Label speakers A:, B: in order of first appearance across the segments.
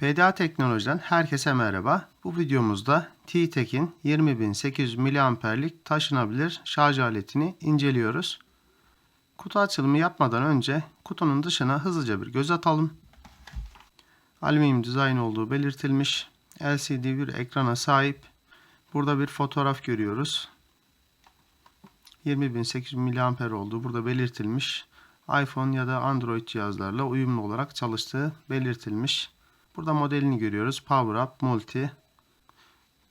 A: PDA Teknoloji'den herkese merhaba. Bu videomuzda T-Tek'in 20800 mAh'lik taşınabilir şarj aletini inceliyoruz. Kutu açılımı yapmadan önce kutunun dışına hızlıca bir göz atalım. Alüminyum dizayn olduğu belirtilmiş. LCD bir ekrana sahip. Burada bir fotoğraf görüyoruz. 20800 mAh olduğu burada belirtilmiş. iPhone ya da Android cihazlarla uyumlu olarak çalıştığı belirtilmiş. Burada modelini görüyoruz. Power Up Multi.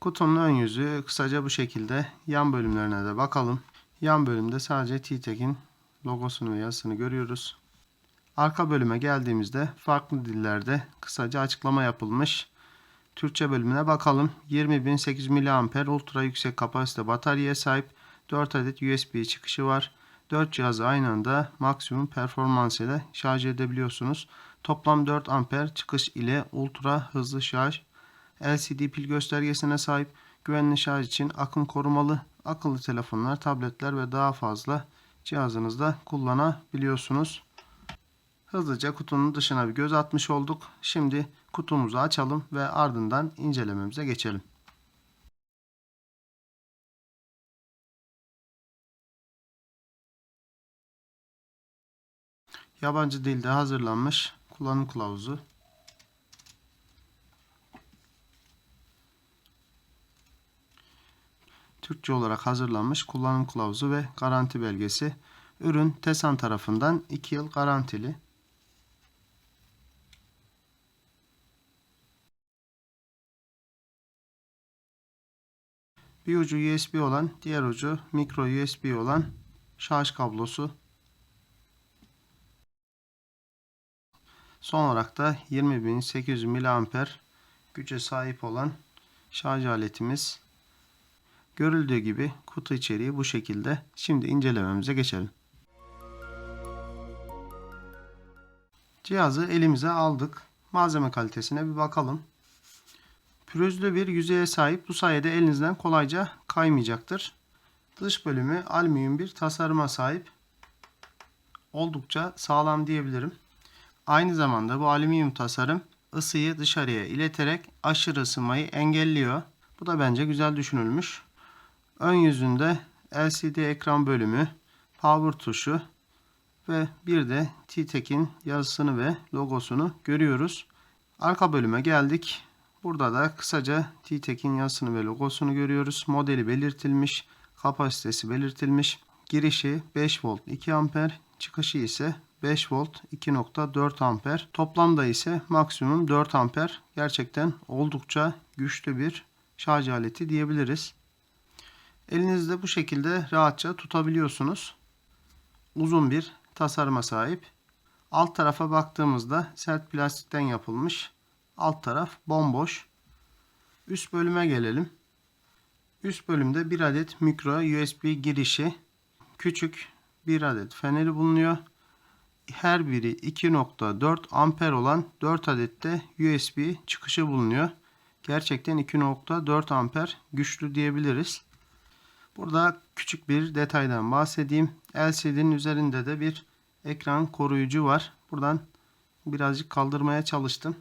A: Kutunun ön yüzü kısaca bu şekilde. Yan bölümlerine de bakalım. Yan bölümde sadece T-Tek'in logosunu ve yazısını görüyoruz. Arka bölüme geldiğimizde farklı dillerde kısaca açıklama yapılmış. Türkçe bölümüne bakalım. 20800 mAh ultra yüksek kapasite bataryaya sahip 4 adet USB çıkışı var. 4 cihazı aynı anda maksimum performans ile şarj edebiliyorsunuz. Toplam 4 amper çıkış ile ultra hızlı şarj. LCD pil göstergesine sahip güvenli şarj için akım korumalı akıllı telefonlar, tabletler ve daha fazla cihazınızda kullanabiliyorsunuz. Hızlıca kutunun dışına bir göz atmış olduk. Şimdi kutumuzu açalım ve ardından incelememize geçelim. Yabancı dilde hazırlanmış kullanım kılavuzu. Türkçe olarak hazırlanmış kullanım kılavuzu ve garanti belgesi. Ürün TESAN tarafından 2 yıl garantili. Bir ucu USB olan, diğer ucu micro USB olan şarj kablosu. Son olarak da 20800 mAh güce sahip olan şarj aletimiz. Görüldüğü gibi kutu içeriği bu şekilde. Şimdi incelememize geçelim. Cihazı elimize aldık. Malzeme kalitesine bir bakalım. Pürüzlü bir yüzeye sahip. Bu sayede elinizden kolayca kaymayacaktır. Dış bölümü alüminyum bir tasarıma sahip. Oldukça sağlam diyebilirim. Aynı zamanda bu alüminyum tasarım ısıyı dışarıya ileterek aşırı ısınmayı engelliyor. Bu da bence güzel düşünülmüş. Ön yüzünde LCD ekran bölümü, power tuşu ve bir de T-Tek'in yazısını ve logosunu görüyoruz. Arka bölüme geldik. Burada da kısaca T-Tek'in yazısını ve logosunu görüyoruz. Modeli belirtilmiş, kapasitesi belirtilmiş. Girişi 5 volt 2 amper, çıkışı ise 5 volt 2.4 amper. Toplamda ise maksimum 4 amper. Gerçekten oldukça güçlü bir şarj aleti diyebiliriz. Elinizde bu şekilde rahatça tutabiliyorsunuz. Uzun bir tasarıma sahip. Alt tarafa baktığımızda sert plastikten yapılmış. Alt taraf bomboş. Üst bölüme gelelim. Üst bölümde bir adet mikro USB girişi, küçük bir adet feneri bulunuyor. Her biri 2.4 amper olan 4 adet de USB çıkışı bulunuyor. Gerçekten 2.4 amper güçlü diyebiliriz. Burada küçük bir detaydan bahsedeyim. LCD'nin üzerinde de bir ekran koruyucu var. Buradan birazcık kaldırmaya çalıştım.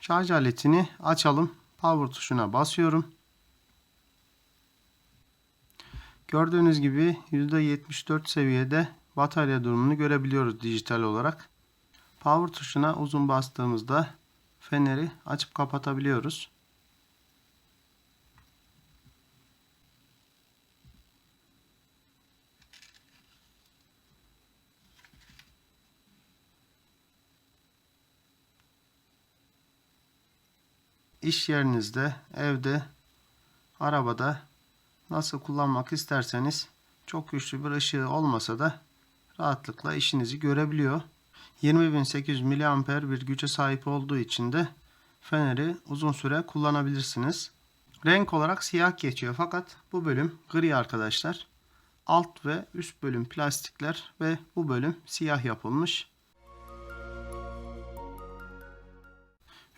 A: Şarj aletini açalım. Power tuşuna basıyorum. Gördüğünüz gibi %74 seviyede batarya durumunu görebiliyoruz dijital olarak. Power tuşuna uzun bastığımızda feneri açıp kapatabiliyoruz. iş yerinizde, evde, arabada nasıl kullanmak isterseniz çok güçlü bir ışığı olmasa da rahatlıkla işinizi görebiliyor. 20800 mAh bir güce sahip olduğu için de feneri uzun süre kullanabilirsiniz. Renk olarak siyah geçiyor fakat bu bölüm gri arkadaşlar. Alt ve üst bölüm plastikler ve bu bölüm siyah yapılmış.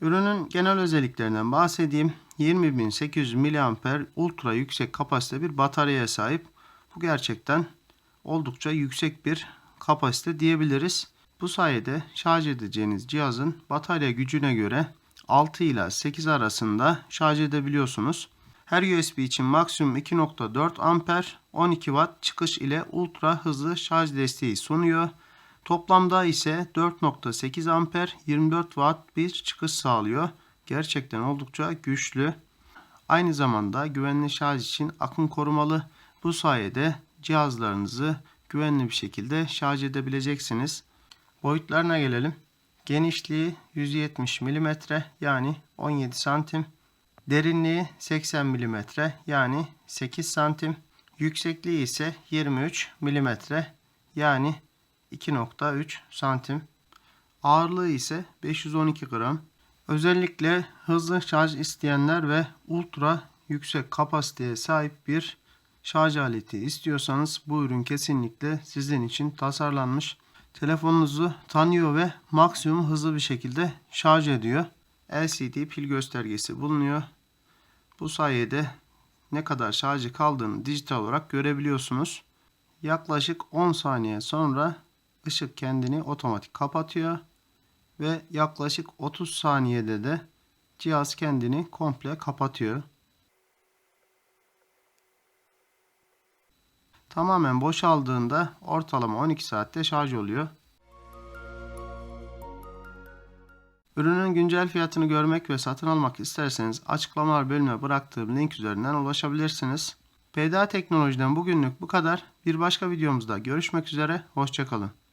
A: Ürünün genel özelliklerinden bahsedeyim. 20800 mAh ultra yüksek kapasite bir bataryaya sahip. Bu gerçekten oldukça yüksek bir kapasite diyebiliriz. Bu sayede şarj edeceğiniz cihazın batarya gücüne göre 6 ile 8 arasında şarj edebiliyorsunuz. Her USB için maksimum 2.4 amper 12 watt çıkış ile ultra hızlı şarj desteği sunuyor. Toplamda ise 4.8 amper 24 watt bir çıkış sağlıyor. Gerçekten oldukça güçlü. Aynı zamanda güvenli şarj için akım korumalı. Bu sayede cihazlarınızı güvenli bir şekilde şarj edebileceksiniz. Boyutlarına gelelim. Genişliği 170 mm yani 17 santim. Derinliği 80 mm yani 8 santim. Yüksekliği ise 23 mm yani 2.3 santim. Ağırlığı ise 512 gram. Özellikle hızlı şarj isteyenler ve ultra yüksek kapasiteye sahip bir şarj aleti istiyorsanız bu ürün kesinlikle sizin için tasarlanmış. Telefonunuzu tanıyor ve maksimum hızlı bir şekilde şarj ediyor. LCD pil göstergesi bulunuyor. Bu sayede ne kadar şarjı kaldığını dijital olarak görebiliyorsunuz. Yaklaşık 10 saniye sonra ışık kendini otomatik kapatıyor ve yaklaşık 30 saniyede de cihaz kendini komple kapatıyor. Tamamen boşaldığında ortalama 12 saatte şarj oluyor. Ürünün güncel fiyatını görmek ve satın almak isterseniz açıklamalar bölümüne bıraktığım link üzerinden ulaşabilirsiniz. PDA Teknoloji'den bugünlük bu kadar. Bir başka videomuzda görüşmek üzere. Hoşçakalın.